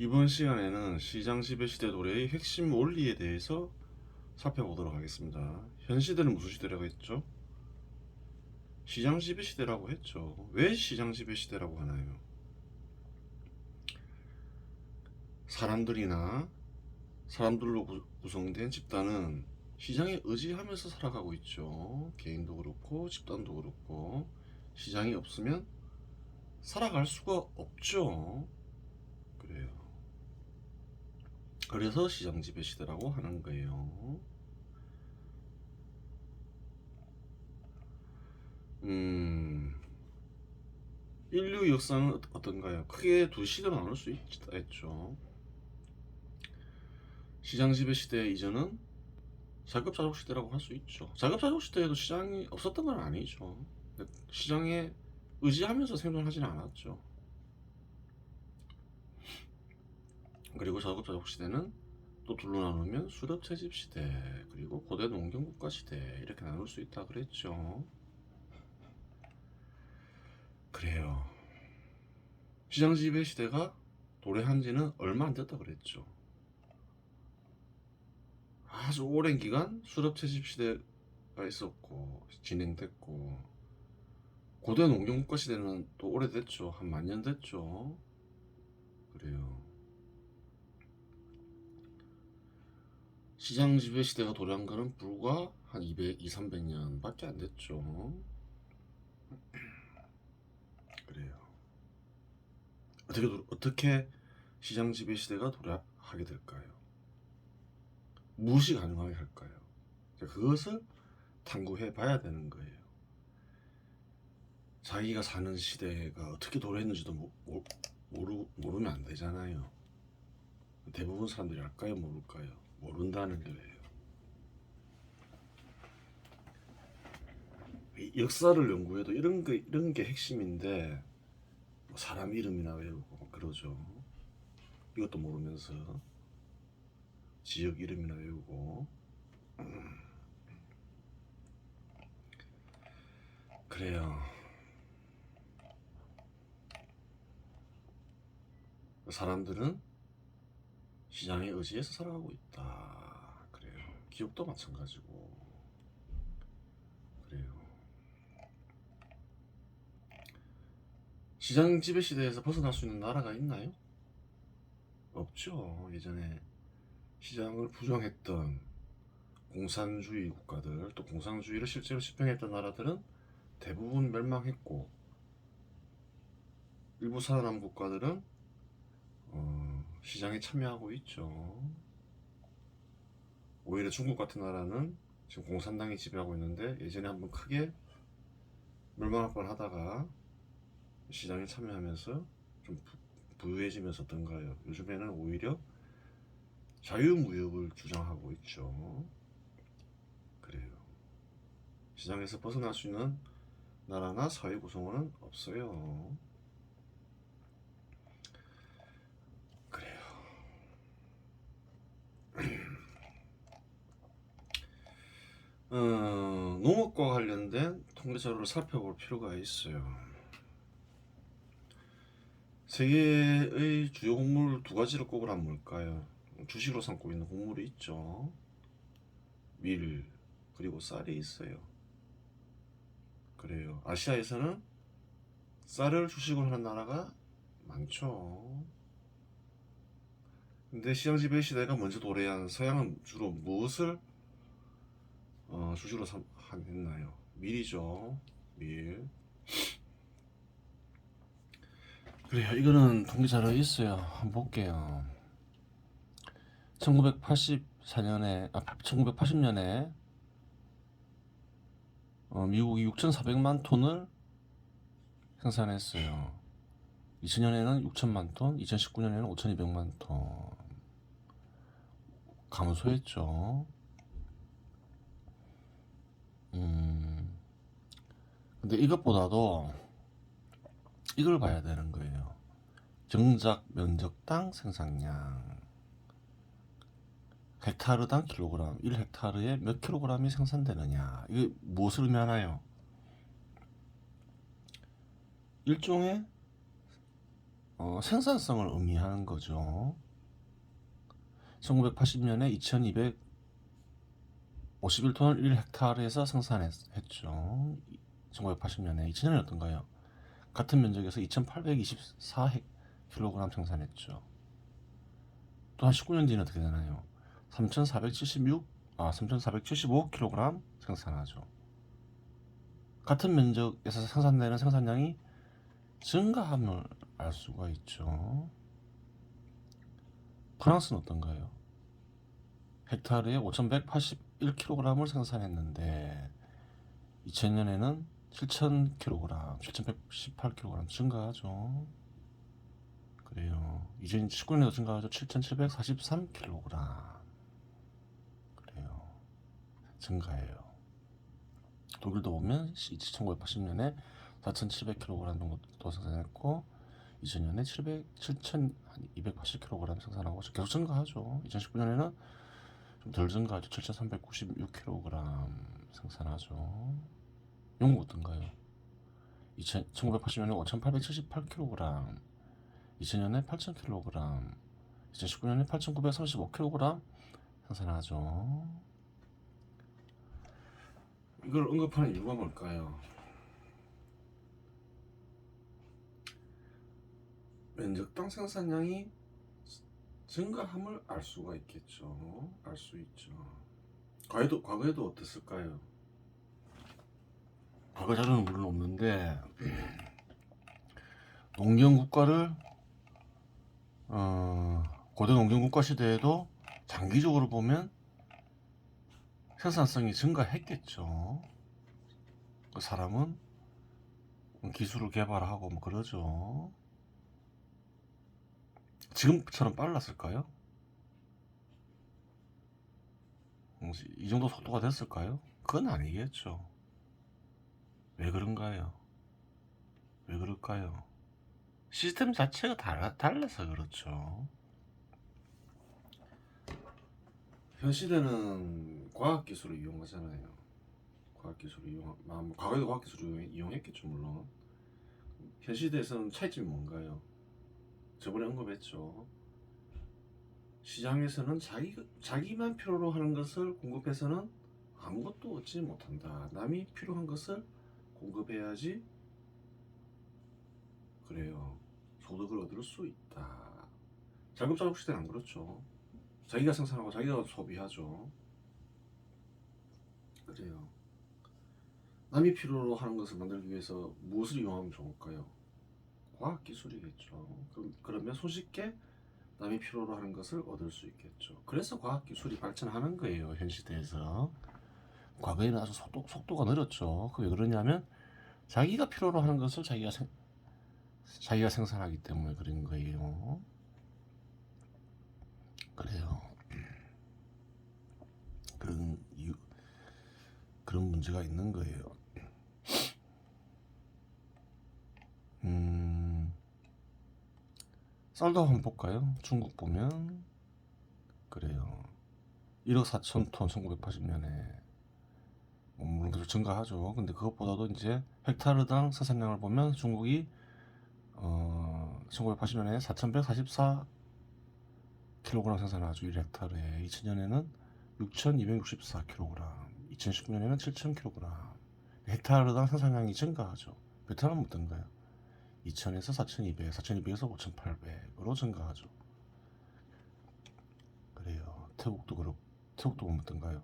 이번 시간에는 시장 지배 시대 도래의 핵심 원리에 대해서 살펴보도록 하겠습니다. 현 시대는 무슨 시대라고 했죠? 시장 지배 시대라고 했죠. 왜 시장 지배 시대라고 하나요? 사람들이나 사람들로 구- 구성된 집단은 시장에 의지하면서 살아가고 있죠. 개인도 그렇고 집단도 그렇고 시장이 없으면 살아갈 수가 없죠. 그래요. 그래서 시장 지배 시대라고 하는 거예요. 음, 인류 역사는 어- 어떤가요? 크게 두 시대로 나눌 수 있다 했죠. 시장 지배 시대 이전은 자급자족 시대라고 할 수 있죠. 자급자족 시대에도 시장이 없었던 건 아니죠. 시장에 의지하면서 생존하지는 않았죠. 그리고 자급자족 시대는 또 둘로 나누면 수렵 채집 시대 그리고 고대 농경 국가 시대 이렇게 나눌 수 있다 그랬죠. 그래요. 시장 지배 시대가 도래한 지는 얼마 안 됐다 그랬죠. 아주 오랜 기간 수렵 채집 시대가 있었고 진행됐고 고대 농경 국가 시대는 또 오래됐죠. 한 만 년 됐죠. 그래요. 시장 지배 시대가 도래한 거는 불과 한 200, 2, 300년밖에 안 됐죠. 그래요. 어떻게 도- 어떻게 시장 지배 시대가 도래하게 될까요? 무엇이 가능하게 할까요? 자, 그것을 탐구해 봐야 되는 거예요. 자기가 사는 시대가 어떻게 도래했는지도 모르, 모르면 안 되잖아요. 대부분 사람들이 알까요? 모를까요? 모른다는 거예요. 이 역사를 연구해도 이런 게 이런 게 핵심인데 뭐 사람 이름이나 외우고 막 그러죠. 이것도 모르면서 지역 이름이나 외우고 음. 그래요. 사람들은 시장에 의지해서 살아가고 있다. 그래요. 기업도 마찬가지고. 그래요. 시장 지배 시대에서 벗어날 수 있는 나라가 있나요? 없죠. 예전에 시장을 부정했던 공산주의 국가들, 또 공산주의를 실제로 집행했던 나라들은 대부분 멸망했고, 일부 살아남은 국가들은 어, 시장에 참여하고 있죠. 오히려 중국 같은 나라는 지금 공산당이 지배하고 있는데 예전에 한번 크게 멸망할 뻔하다가 시장에 참여하면서 좀 부- 부유해지면서 어떤가요? 요즘에는 오히려 자유무역을 주장하고 있죠. 그래요. 시장에서 벗어날 수 있는 나라나 사회 구성원은 없어요. 어, 농업과 관련된 통계 자료를 살펴볼 필요가 있어요. 세계의 주요 곡물 두 가지를 꼽으라면 뭘까요? 주식으로 삼고 있는 곡물이 있죠. 밀, 그리고 쌀이 있어요. 그래요. 아시아에서는 쌀을 주식으로 하는 나라가 많죠. 근데 시장 지배 시대가 먼저 도래한 서양은 주로 무엇을 어, 주식으로 삼, 한- 했나요? 밀이죠. 밀. 그래요. 이거는 통계 자료 있어요. 한번 볼게요. 1984년에 아 1980년에 어, 미국이 6,400만 톤을 생산했어요. 2000년에는 6천만 톤, 2019년에는 5,200만 톤 감소했죠. 음, 근데 이것보다도 이걸 봐야 되는 거예요. 정작 면적당 생산량. 헥타르당 킬로그램, 1헥타르에 몇 킬로그램이 생산되느냐. 이게 무엇을 의미하나요? 일종의 어, 생산성을 의미하는 거죠. 1980년에 2251톤을 1헥타르에서 생산했죠. 1980년에 2000년에 어떤가요? 같은 면적에서 2824kg 생산했죠. 또 한 19년 뒤는 어떻게 되나요? 3476, 아 3475kg 생산하죠. 같은 면적에서 생산되는 생산량이 증가함을 알 수가 있죠. 프랑스는 어떤가요? 헥타르에 5,181kg을 생산했는데 2000년에는 7,000kg, 7,118kg 증가하죠. 그래요. 2019년에도 증가하죠. 7,743kg. 그래요. 증가해요. 독일도 보면 1980년에 4,700kg 정도 생산했고 2000년에 700, 7,280kg 생산하고 계속 증가하죠. 2019년에는 좀 덜 증가하죠. 7,396kg 생산하죠. 영국 어떤가요? 2000, 1980년에 5,878kg, 2000년에 8,000kg, 2019년에 8,935kg 생산하죠. 이걸 언급하는 이유가 뭘까요? 면적당 생산량이 증가함을 알 수가 있겠죠. 알 수 있죠. 과거에도, 과거에도 어땠을까요? 과거 자료는 물론 없는데 농경 국가를 어, 고대 농경 국가 시대에도 장기적으로 보면 생산성이 증가했겠죠. 그 사람은 기술을 개발하고 뭐 그러죠. 지금처럼 빨랐을까요? 음, 이 정도 속도가 됐을까요? 그건 아니겠죠. 왜 그런가요? 왜 그럴까요? 시스템 자체가 달라, 달라서 그렇죠. 현 시대는 과학 기술을 이용하잖아요. 과학 기술을 이용, 아, 뭐 과거에도 과학 기술을 이용했겠죠, 물론. 현 시대에서는 차이점이 뭔가요? 저번에 언급했죠. 시장에서는 자기, 자기만 필요로 하는 것을 공급해서는 아무것도 얻지 못한다. 남이 필요한 것을 공급해야지 그래요. 소득을 얻을 수 있다. 자급자족 시대는 안 그렇죠. 자기가 생산하고 자기가 소비하죠. 그래요. 남이 필요로 하는 것을 만들기 위해서 무엇을 이용하면 좋을까요? 과학 기술이겠죠. 그럼 그러면 손쉽게 남이 필요로 하는 것을 얻을 수 있겠죠. 그래서 과학 기술이 발전하는 거예요. 현 시대에서. 과거에는 아주 속도, 속도가 느렸죠. 그게 왜 그러냐면 자기가 필요로 하는 것을 자기가 생, 자기가 생산하기 때문에 그런 거예요. 그래요. 그런 이유, 그런 문제가 있는 거예요. 음, 쌀도 한번 볼까요? 중국 보면 그래요. 1억 4천 톤 1980년에 뭐 물론 계속 증가하죠. 근데 그것보다도 이제 헥타르당 생산량을 보면 중국이 어 1980년에 4,144kg 생산하죠. 1헥타르에 2000년에는 6,264kg, 2019년에는 7,000kg. 헥타르당 생산량이 증가하죠. 베트남은 어떤가요? 2,000에서 4,200, 4,200에서 5,800으로 증가하죠. 그래요. 태국도 그렇고 태국도 보면 어떤가요?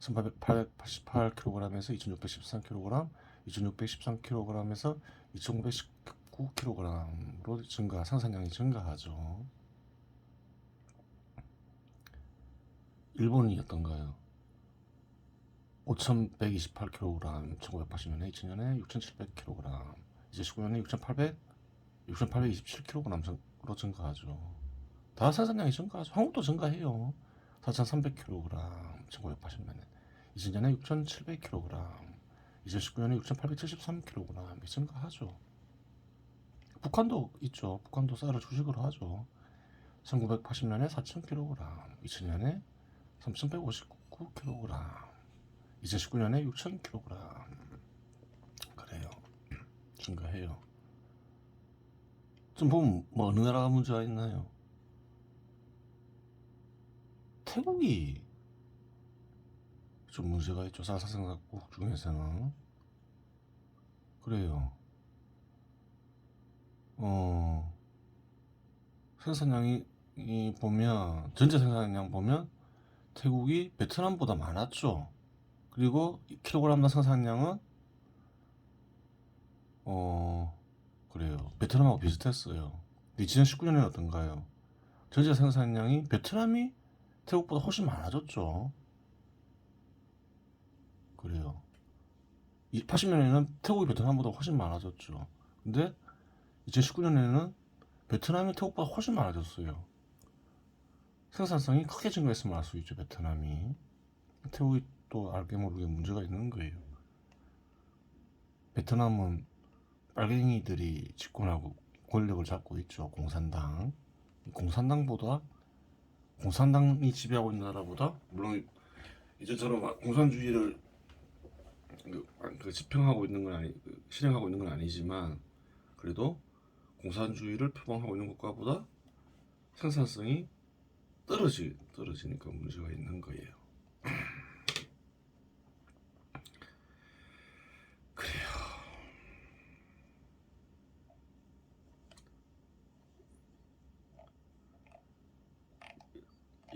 1888kg에서 2613kg, 2613kg에서 2919kg으로 증가, 생산량이 증가하죠. 일본이 어떤가요? 5128kg, 1980년에, 2000년에 6700kg, 이제 19년에 6800, 6827kg으로 증가하죠. 다 생산량이 증가하죠. 한국도 증가해요. 4300kg, 1980년에. 2000년에 6700kg, 2019년에 6873kg 증가하죠. 북한도 있죠. 북한도 쌀을 주식으로 하죠. 1980년에 4000kg, 2000년에 3159kg, 2019년에 6000kg. 그래요. 증가해요. 좀 보면 뭐 어느 나라가 문제가 있나요? 태국이 좀 문제가 있죠. 사사성각국 중에서는 그래요. 어 생산량이 이 보면 전체 생산량 보면 태국이 베트남보다 많았죠. 그리고 킬로그램당 생산량은 어 그래요. 베트남하고 비슷했어요. 2019년에는 어떤가요? 전체 생산량이 베트남이 태국보다 훨씬 많아졌죠. 그래요. 80년에는 태국이 베트남보다 훨씬 많아졌죠. 근데 2019년에는 베트남이 태국보다 훨씬 많아졌어요. 생산성이 크게 증가했음을 알 수 있죠, 베트남이. 태국이 또 알게 모르게 문제가 있는 거예요. 베트남은 빨갱이들이 집권하고 권력을 잡고 있죠, 공산당. 공산당보다 공산당이 지배하고 있는 나라보다 물론 이제처럼 공산주의를 그, 그 집행하고 있는 건 아니 그 실행하고 있는 건 아니지만 그래도 공산주의를 표방하고 있는 국가보다 생산성이 떨어지 떨어지니까 문제가 있는 거예요.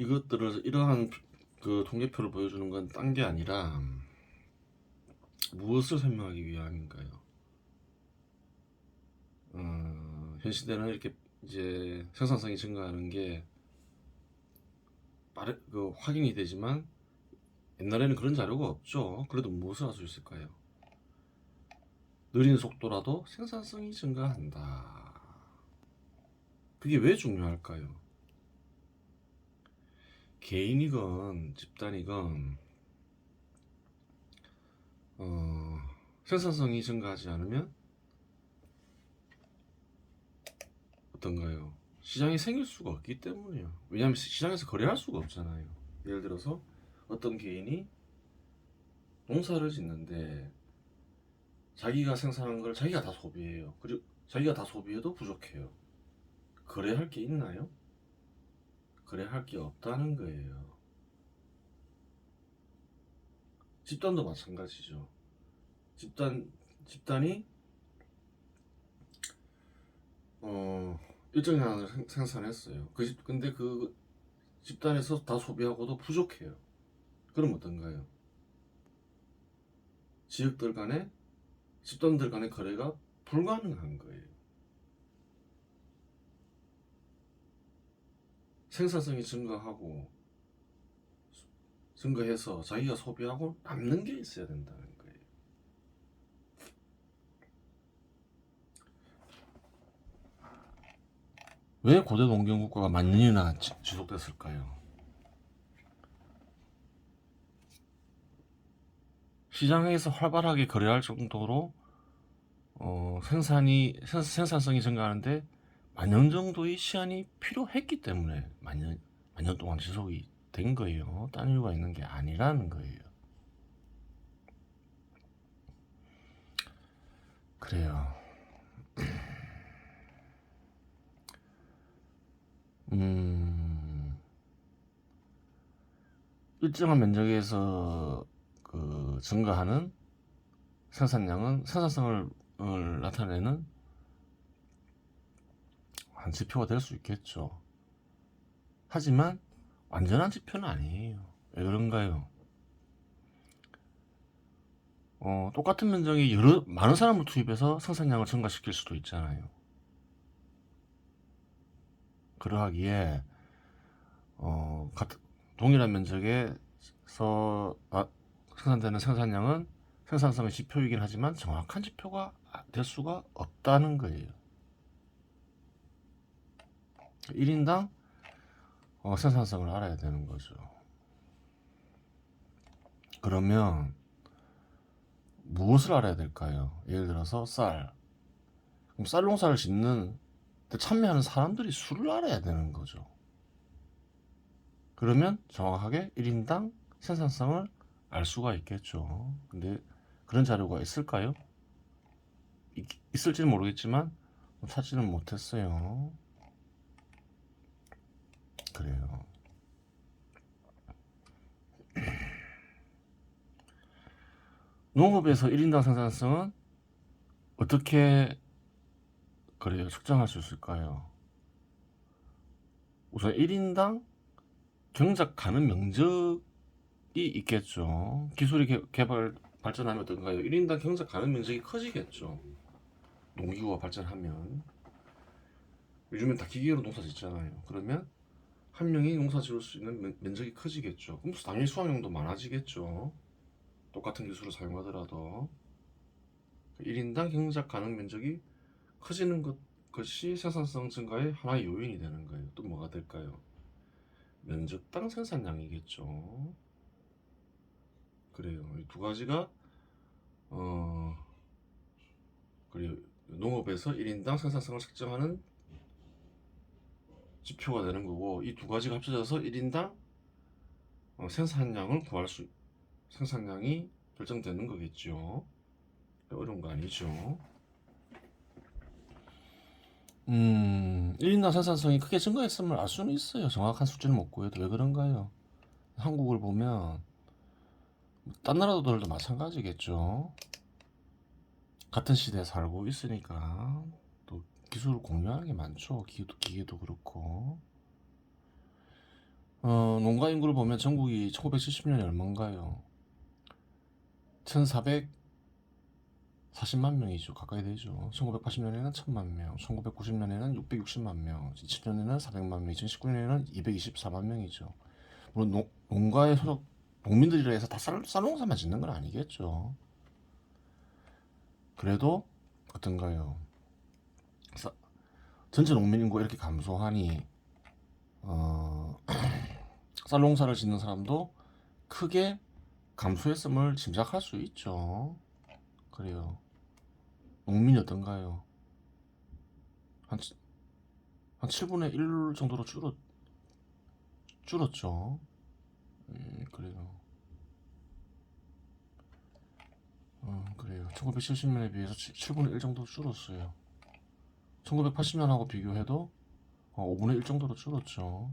이것들을 이러한 그 통계표를 보여주는 건 딴 게 아니라 무엇을 설명하기 위함인가요? 어, 현 시대는 이렇게 이제 생산성이 증가하는 게 빠르, 그 확인이 되지만 옛날에는 그런 자료가 없죠. 그래도 무엇을 할 수 있을까요? 느린 속도라도 생산성이 증가한다. 그게 왜 중요할까요? 개인이건 집단이건 어, 생산성이 증가하지 않으면 어떤가요? 시장이 생길 수가 없기 때문이에요. 왜냐하면 시- 시장에서 거래할 수가 없잖아요. 예를 들어서 어떤 개인이 농사를 짓는데 자기가 생산한 걸 자기가 다 소비해요. 그리고 자기가 다 소비해도 부족해요. 거래할 게 있나요? 거래할 게 없다는 거예요. 집단도 마찬가지죠. 집단 집단이 어 일정량을 생- 생산했어요. 그 집, 근데 그 집단에서 다 소비하고도 부족해요. 그럼 어떤가요? 지역들 간의 집단들 간의 거래가 불가능한 거예요. 생산성이 증가하고 증가해서 자기가 소비하고 남는 게 있어야 된다는 거예요. 왜 고대 농경 국가가 만 년이나 지- 지속됐을까요? 시장에서 활발하게 거래할 정도로 어, 생산이 생- 생산성이 증가하는데 만년 정도의 시간이 필요했기 때문에 만 년, 만년 동안 지속이 된 거예요. 딴 이유가 있는 게 아니라는 거예요. 그래요. 음, 일정한 면적에서 그 증가하는 생산량은 생산성을 을 나타내는 한 지표가 될 수 있겠죠. 하지만 완전한 지표는 아니에요. 왜 그런가요? 어, 똑같은 면적에 여러 많은 사람을 투입해서 생산량을 증가시킬 수도 있잖아요. 그러하기에 어, 같은 동일한 면적에서 아, 생산되는 생산량은 생산성의 지표이긴 하지만 정확한 지표가 될 수가 없다는 거예요. 1인당 어, 생산성을 알아야 되는 거죠. 그러면 무엇을 알아야 될까요? 예를 들어서 쌀. 그럼 쌀 농사를 짓는 데 참여하는 사람들이 수를 알아야 되는 거죠. 그러면 정확하게 1인당 생산성을 알 수가 있겠죠. 근데 그런 자료가 있을까요? 있, 있을지는 모르겠지만 찾지는 못했어요. 그래요. 농업에서 1인당 생산성은 어떻게 그래요 측정할 수 있을까요? 우선 1인당 경작 가능 면적이 있겠죠. 기술이 개, 개발 발전하면 어떤가요? 1인당 경작 가능 면적이 커지겠죠. 농기구가 발전하면 요즘엔 다 기계로 농사 짓잖아요. 그러면 한 명이 농사 지을 수 있는 면- 면적이 커지겠죠. 그럼 당연히 수확량도 많아지겠죠. 똑같은 기술을 사용하더라도 1인당 경작 가능 면적이 커지는 것, 것이 생산성 증가의 하나의 요인이 되는 거예요. 또 뭐가 될까요? 면적당 생산량이겠죠. 그래요. 이 두 가지가 어 그리고 농업에서 1인당 생산성을 측정하는 지표가 되는 거고 이 두 가지가 합쳐져서 1인당 어, 생산량을 구할 수 생산량이 결정되는 거겠죠. 어려운 거 아니죠. 음, 1인당 생산성이 크게 증가했음을 알 수는 있어요. 정확한 수치는 못 구해도 왜 그런가요? 한국을 보면 딴 나라들도 마찬가지겠죠. 같은 시대에 살고 있으니까 또 기술을 공유하는 게 많죠. 기계도 기계도 그렇고. 어, 농가 인구를 보면 전국이 1970년에 얼마인가요? 1440만 명이죠. 가까이 되죠. 1980년에는 1000만 명, 1990년에는 660만 명, 2000년에는 400만 명, 2019년에는 224만 명이죠. 물론 농, 농가에 소속 농민들이라 해서 다 쌀, 쌀농사만 짓는 건 아니겠죠. 그래도 어떤가요? 쌀- 전체 농민 인구가 이렇게 감소하니 어, 쌀 농사를 짓는 사람도 크게 감소했음을 짐작할 수 있죠. 그래요. 농민이 어떤가요? 한, 치- 한 7분의 1 정도로 줄었, 줄었죠. 음, 그래요. 어, 그래요. 1970년에 비해서 7, 분의 1 정도 줄었어요. 1980년하고 비교해도 어, 5분의 1 정도로 줄었죠.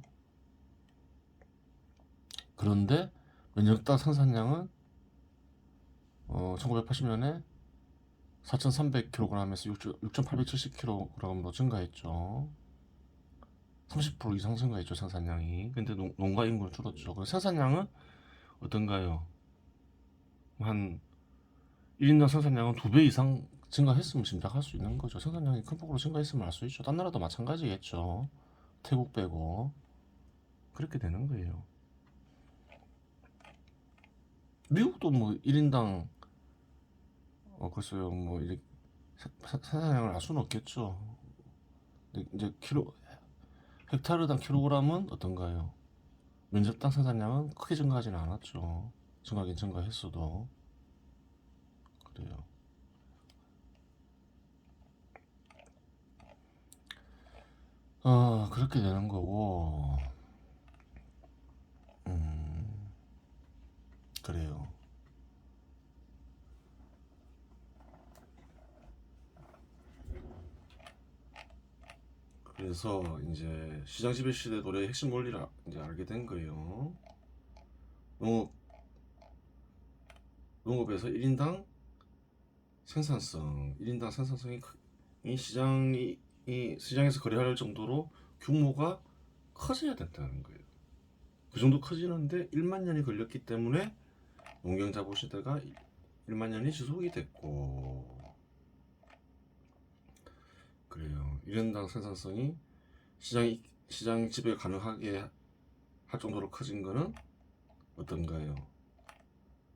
그런데 면역당 생산량은 어, 1980년에 4,300kg에서 6,870kg으로 증가했죠. 30% 이상 증가했죠 생산량이. 근데 농, 농가 인구는 줄었죠. 그래서 생산량은 어떤가요? 한 1인당 생산량은 두 배 이상 증가했으면 짐작할 수 있는 거죠. 생산량이 큰 폭으로 증가했으면 알 수 있죠. 딴 나라도 마찬가지겠죠. 태국 빼고 그렇게 되는 거예요. 미국도 뭐 1인당 어 글쎄요 뭐 사- 생산량을 알 수는 없겠죠. 근데 이제 킬로 헥타르당 킬로그램은 어떤가요? 면적당 생산량은 크게 증가하지는 않았죠. 증가하긴 증가했어도 그래요. 아 그렇게 되는 거고 음 그래요. 그래서 이제 시장 지배 시대 노래의 핵심 원리를 아- 이제 알게 된 거예요. 농업 농업에서 1인당 생산성, 1인당 생산성이 크- 이 시장이 이 시장에서 거래할 정도로 규모가 커져야 된다는 거예요. 그 정도 커지는데 1만 년이 걸렸기 때문에 농경 자본 시대가 1만 년이 지속이 됐고 그래요. 1인당 생산성이 시장 시장 지배 가능하게 할 정도로 커진 거는 어떤가요?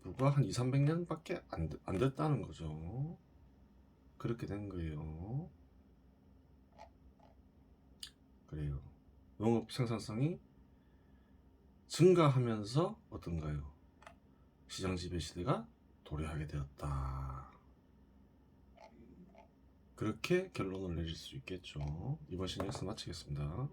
불과 한 2, 300년밖에 안, 돼- 안 됐다는 거죠. 그렇게 된 거예요. 그래요. 농업 생산성이 증가하면서 어떤가요? 시장 지배 시대가 도래하게 되었다. 그렇게 결론을 내릴 수 있겠죠. 이번 시즌에서 마치겠습니다.